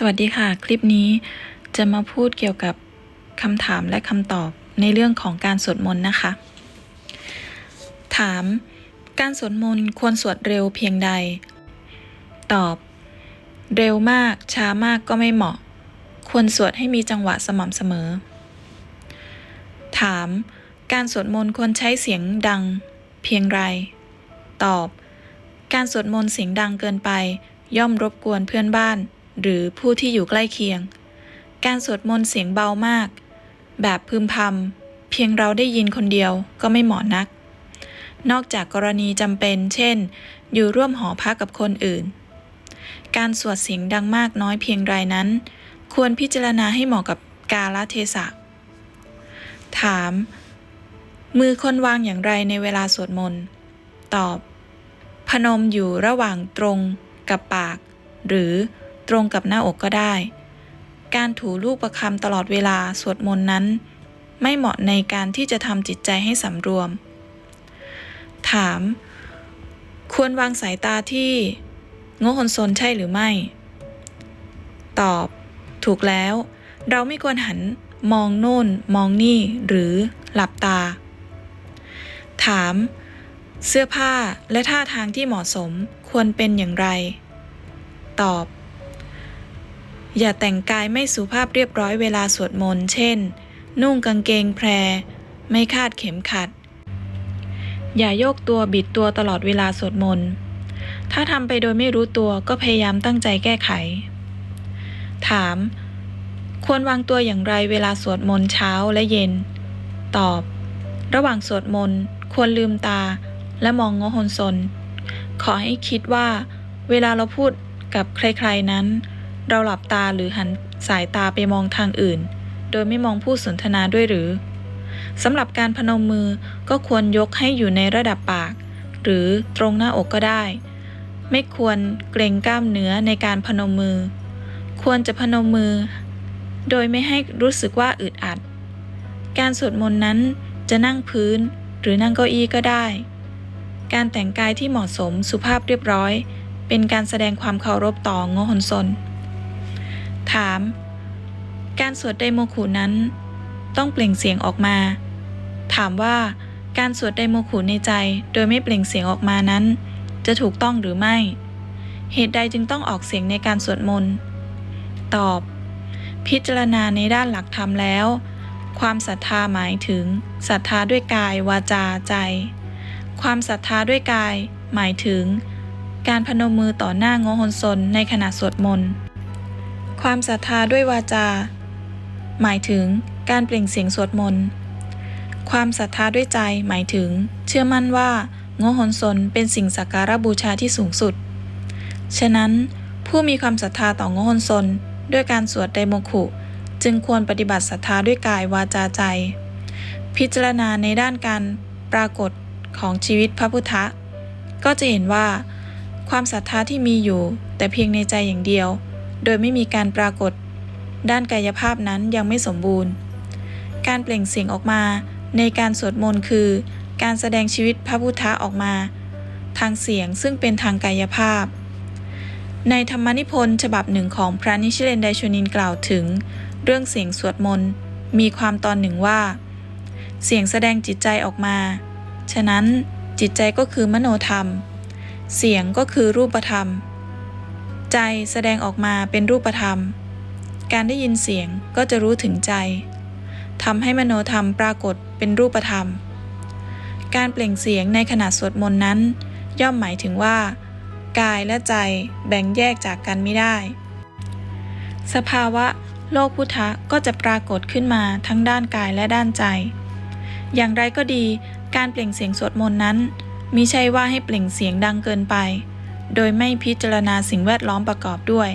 สวัสดีค่ะ คลิปนี้จะมาพูดเกี่ยวกับคำถามและคำตอบในเรื่องของการสวดมนต์นะคะ ถาม การสวดมนต์ควรสวดเร็วเพียงใด ตอบ เร็วมากช้ามากก็ไม่เหมาะ ควรสวดให้มีจังหวะสม่ำเสมอ ถาม การสวดมนต์ควรใช้เสียงดัง เพียงไร ตอบ การสวดมนต์เสียงดังเกินไป ย่อมรบกวนเพื่อนบ้าน หรือผู้ที่อยู่ใกล้เคียง การสวดมนต์เสียงเบามาก แบบพึมพำเพียงเราได้ยินคนเดียวก็ไม่เหมาะนัก นอกจากกรณีจำเป็น เช่น อยู่ร่วมหอพักกับคนอื่น การสวดเสียงดังมากน้อยเพียงไรนั้น ควรพิจารณาให้เหมาะกับกาลเทศะ ถาม มือคนวางอย่างไรในเวลาสวดมนต์ ตอบ พนมอยู่ระหว่างตรงกับปาก หรือ ตรงกับหน้าอกก็ได้ การถูลูกประคำตลอดเวลาสวดมนต์นั้น ไม่เหมาะในการที่จะทำจิตใจให้สำรวม ถาม ควรวางสายตาที่โง่หนซนใช่หรือไม่ ตอบ ถูกแล้ว เราไม่ควรหันมองโน่น มองนี่หรือหลับตา ถาม เสื้อผ้าและท่าทางที่เหมาะสมควรเป็นอย่างไร ตอบ อย่าแต่งกายไม่สุภาพเรียบร้อยเวลาสวดมนต์ เช่น นุ่งกางเกงแพร ไม่คาดเข็มขัด อย่าโยกตัวบิดตัวตลอดเวลาสวดมนต์ ถ้าทำไปโดยไม่รู้ตัวก็พยายามตั้งใจแก้ไข ถาม ควรวางตัวอย่างไรเวลาสวดมนต์เช้าและเย็น ตอบ ระหว่างสวดมนต์ควรลืมตา และมองงอหนซน ขอให้คิดว่า เวลาเราพูดกับใคร ๆนั้น เราหลับตาหรือหันสายตาไปมองทางอื่น โดยไม่มองผู้สนทนาด้วยหรือสำหรับการพนมมือก็ควรยกให้อยู่ในระดับปาก หรือตรงหน้าอกก็ได้ ไม่ควรเกรงกล้ามเนื้อในการพนมมือ ควรจะพนมมือ โดยไม่ให้รู้สึกว่าอึดอัด การสวดมนต์นั้นจะนั่งพื้นหรือนั่งเก้าอี้ก็ได้ การแต่งกายที่เหมาะสมสุภาพเรียบร้อย เป็นการแสดงความเคารพต่องหนซน ถาม การสวดไดโมขุนั้น ต้องเปล่งเสียงออกมา ถามว่าการสวดไดโมขุในใจโดยไม่เปล่งเสียงออกมานั้น จะถูกต้องหรือไม่ เหตุใดจึงต้องออกเสียงในการสวดมนต์ ตอบ พิจารณาในด้านหลักธรรมแล้ว ความศรัทธาหมายถึงศรัทธาด้วยกายวาจาใจ ความศรัทธาด้วยกาย หมายถึง การพนมมือต่อหน้างอหนซนในขณะสวดมนต์ ความศรัทธาด้วยวาจา หมายถึงการเปล่งเสียงสวดมนต์ ความศรัทธาด้วยใจหมายถึง เชื่อมั่นว่าโงหนซนเป็นสิ่งสักการะบูชาที่สูงสุด ฉะนั้นผู้มีความศรัทธาต่อโงหนซนด้วยการสวดไดโมขุ จึงควรปฏิบัติศรัทธาด้วยกายวาจาใจ พิจารณาในด้านการปรากฏของชีวิตพระพุทธะ ก็จะเห็นว่า ความศรัทธาที่มีอยู่แต่เพียงในใจอย่างเดียว โดยไม่มีการปรากฏ ด้านกายภาพนั้นยังไม่สมบูรณ์ การเปล่งเสียงออกมาในการสวดมนต์คือ การแสดงชีวิตพระพุทธะออกมา ทางเสียงซึ่งเป็นทางกายภาพ ในธรรมนิพนธ์ฉบับหนึ่งของพระนิชิเลนไดชนินกล่าวถึง เรื่องเสียงสวดมนต์มีความตอนหนึ่งว่า เสียงแสดงจิตใจออกมา ฉะนั้นจิตใจก็คือมโนธรรม เสียงก็คือรูปธรรม ใจแสดงออกมาเป็นรูปธรรม การได้ยินเสียงก็จะรู้ถึงใจทำให้มโนธรรมปรากฏเป็นรูปธรรม การเปล่งเสียงในขณะสวดมนต์นั้น ย่อมหมายถึงว่า กายและใจแบ่งแยกจากกันไม่ได้ สภาวะโลกพุทธะก็จะปรากฏขึ้นมาทั้งด้านกายและด้านใจ อย่างไรก็ดี การเปล่งเสียงสวดมนต์นั้นมิใช่ว่าให้เปล่งเสียงดังเกินไป โดยไม่พิจารณาสิ่งแวดล้อมประกอบด้วย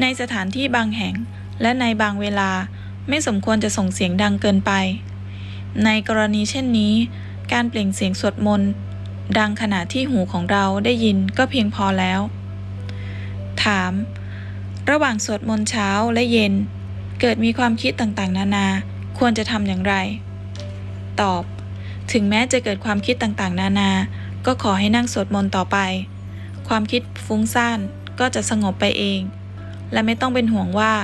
ในสถานที่บางแห่งและในบางเวลาไม่สมควรจะส่งเสียงดังเกินไป ในกรณีเช่นนี้ การเปล่งเสียงสวดมนต์ดังขณะที่หูของเราได้ยินก็เพียงพอแล้ว ถาม ระหว่างสวดมนต์เช้าและเย็น เกิดมีความคิดต่างๆ นานา ควรจะทำอย่างไร ตอบ ถึงแม้จะเกิดความคิดต่างๆ นานา ก็ขอให้นั่งสวดมนต์ต่อไป ความคิดฟุ้งซ่านก็จะสงบไปเอง และไม่ต้องเป็นห่วงว่า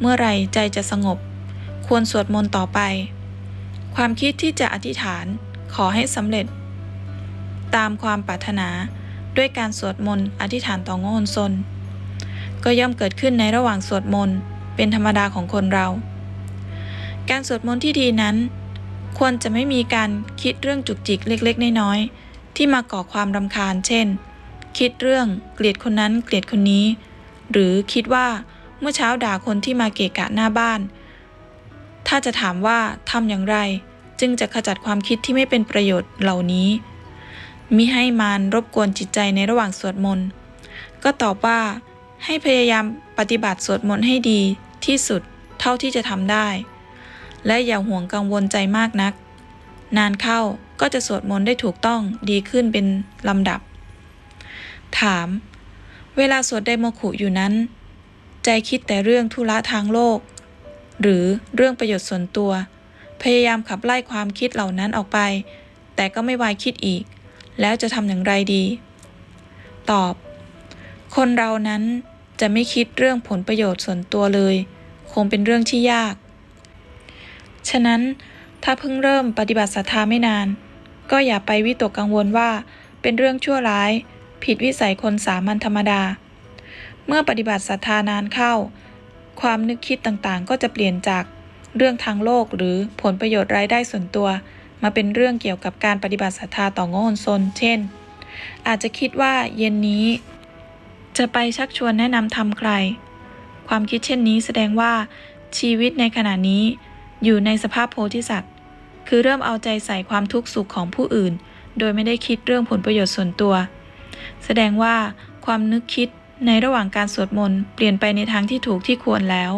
เมื่อไรใจจะสงบ ควรสวดมนต์ต่อไป ความคิดที่จะอธิษฐานขอให้สำเร็จ ตามความปรารถนาด้วยการสวดมนต์อธิษฐานต่องโอนซน ก็ย่อมเกิดขึ้นในระหว่างสวดมนต์เป็นธรรมดาของคนเรา การสวดมนต์ที่ดีนั้น ควรจะไม่มีการคิดเรื่องจุกจิกเล็กๆ น้อยๆที่มาก่อความรำคาญ เช่น คิดเรื่องเกลียดคนนั้นเกลียดคนนี้ หรือคิดว่าเมื่อเช้าด่าคนที่มาเกะกะหน้าบ้าน ถ้าจะถามว่าทำอย่างไร จึงจะขจัดความคิดที่ไม่เป็นประโยชน์เหล่านี้ มิให้มารรบกวนจิตใจในระหว่างสวดมนต์ก็ตอบว่าให้พยายามปฏิบัติสวดมนต์ให้ดีที่สุดเท่าที่จะทำได้ และอย่าห่วงกังวลใจมากนัก นานเข้าก็จะสวดมนต์ได้ถูกต้องดีขึ้นเป็นลำดับ ถาม เวลาสวดไดโมขุอยู่นั้น ใจคิดแต่เรื่องธุระทางโลก หรือเรื่องประโยชน์ส่วนตัว พยายามขับไล่ความคิดเหล่านั้นออกไป แต่ก็ไม่วายคิดอีก แล้วจะทำอย่างไรดี ตอบ คนเรานั้นจะไม่คิดเรื่องผลประโยชน์ส่วนตัวเลย คงเป็นเรื่องที่ยาก ฉะนั้นถ้าเพิ่งเริ่มปฏิบัติศรัทธาไม่นาน ก็อย่าไปวิตกกังวลว่าเป็นเรื่องชั่วร้าย ผิดวิสัยคนสามัญธรรมดา เมื่อปฏิบัติศรัทธานานเข้า ความนึกคิดต่างๆ ก็จะเปลี่ยนจากเรื่องทางโลกหรือผลประโยชน์รายได้ส่วนตัว มาเป็นเรื่องเกี่ยวกับการปฏิบัติศรัทธาต่อโงนซน เช่น อาจจะคิดว่าเย็นนี้ จะไปชักชวนแนะนำทำใคร ความคิดเช่นนี้แสดงว่าชีวิตในขณะนี้ อยู่ในสภาพโพธิสัตว์ คือเริ่มเอาใจใส่ความทุกข์สุขของผู้อื่น โดยไม่ได้คิดเรื่องผลประโยชน์ส่วนตัว แสดงว่าความนึกคิดในระหว่างการสวดมนต์เปลี่ยนไปในทางที่ถูกที่ควรแล้ว